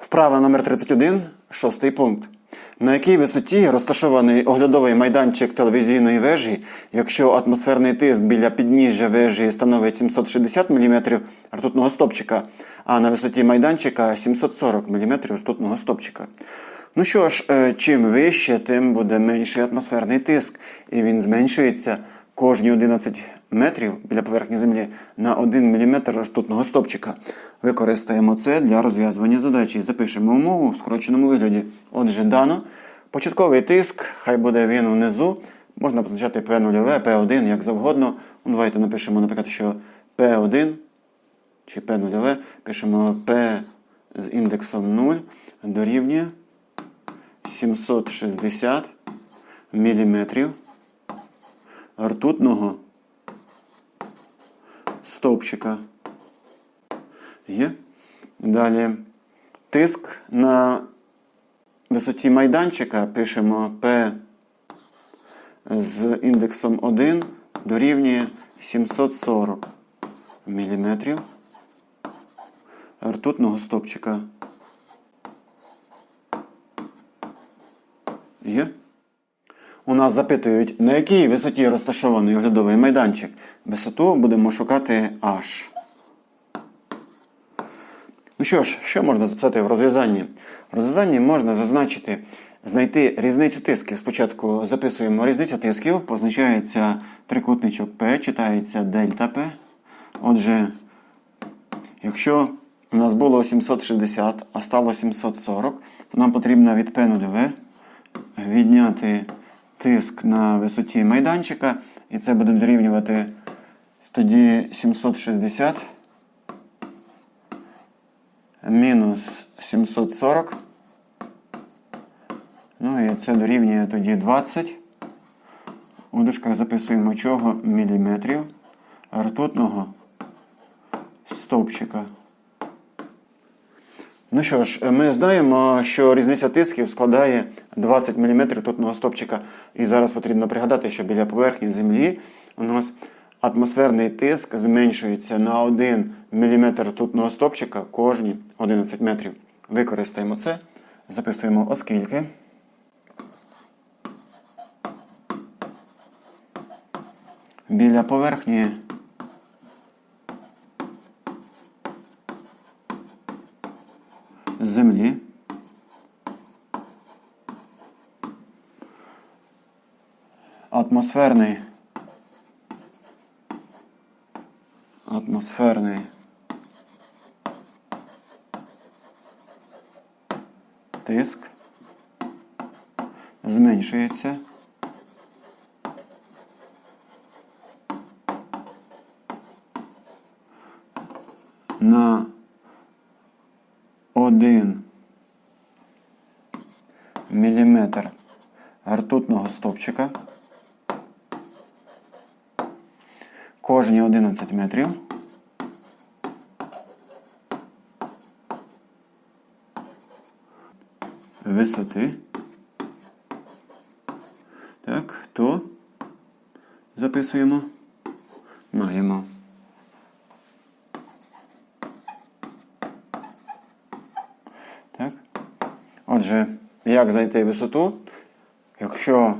Вправа номер 31, шостий пункт. На якій висоті розташований оглядовий майданчик телевізійної вежі, якщо атмосферний тиск біля підніжжя вежі становить 760 мм ртутного стопчика, а на висоті майданчика 740 мм ртутного стопчика? Ну що ж, е, чим вище, тим буде менший атмосферний тиск, і він зменшується кожні 11 метрів біля поверхні землі на 1 мм ртутного стопчика. Використаємо це для розв'язування задачі. Запишемо умову в скороченому вигляді. Отже, дано. Початковий тиск, хай буде він внизу. Можна позначати P0, P1, як завгодно. Ну, Давайте напишемо, наприклад, що P1 чи P0, пишемо P з індексом 0 дорівнює 760 мм ртутного стовпчика. Є. Далі тиск на висоті майданчика пишемо P з індексом 1 дорівнює 740 мм ртутного стопчика. Є. У нас запитують, на якій висоті розташований оглядовий майданчик. Висоту будемо шукати H. Ну що ж, що можна записати в розв'язанні? В розв'язанні можна зазначити, знайти різницю тисків. Спочатку записуємо різниця тисків, позначається трикутничок P, читається дельта P. Отже, якщо у нас було 760, а стало 740, то нам потрібно від P 0 відняти тиск на висоті майданчика, і це буде дорівнювати тоді 760 мінус 740. Ну і це дорівнює тоді 20. У дужках записуємо чого міліметрів ртутного стовпчика. Ну що ж, ми знаємо, що різниця тисків складає 20 мм ртутного стопчика. І зараз потрібно пригадати, що біля поверхні землі у нас атмосферний тиск зменшується на 1 мм ртутного стопчика кожні 11 метрів. Використаємо це, записуємо оскільки. Біля поверхні землі. Атмосферний. Атмосферний. Тиск зменшується. На 1 міліметр ртутного стовпчика кожні 11 метрів висоти. Так, то записуємо. Маємо. Отже, як знайти висоту? Якщо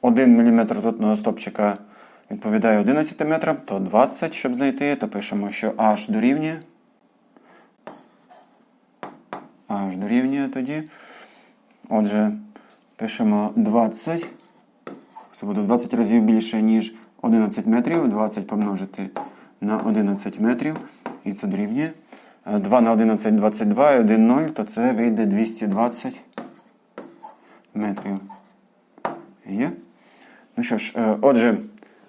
1 мм ртутного стопчика відповідає 11 метрам, то 20, щоб знайти, то пишемо, що h дорівнює. h дорівнює тоді. Отже, пишемо 20. Це буде в 20 разів більше, ніж 11 метрів. 20 помножити на 11 метрів. І це дорівнює. 2 на 11 22 і 1 0, то це вийде 220 метрів. Є? Ну що ж, е, отже,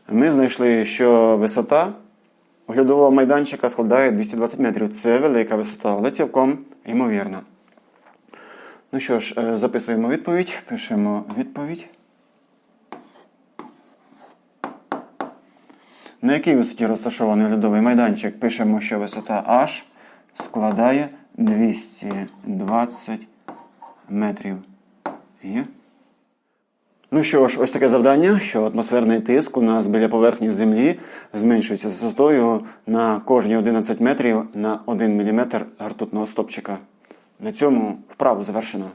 ми знайшли, що висота оглядового майданчика складає 220 метрів. Це велика висота, але цілком ймовірна. Ну що ж, е, записуємо відповідь, пишемо відповідь. На якій висоті розташований оглядовий майданчик? Пишемо, що висота H складає 220 метрів. Є. Ну що ж, ось таке завдання, що атмосферний тиск у нас біля поверхні землі зменшується з висотою на кожні 11 метрів на 1 мм ртутного стопчика. На цьому вправу завершено.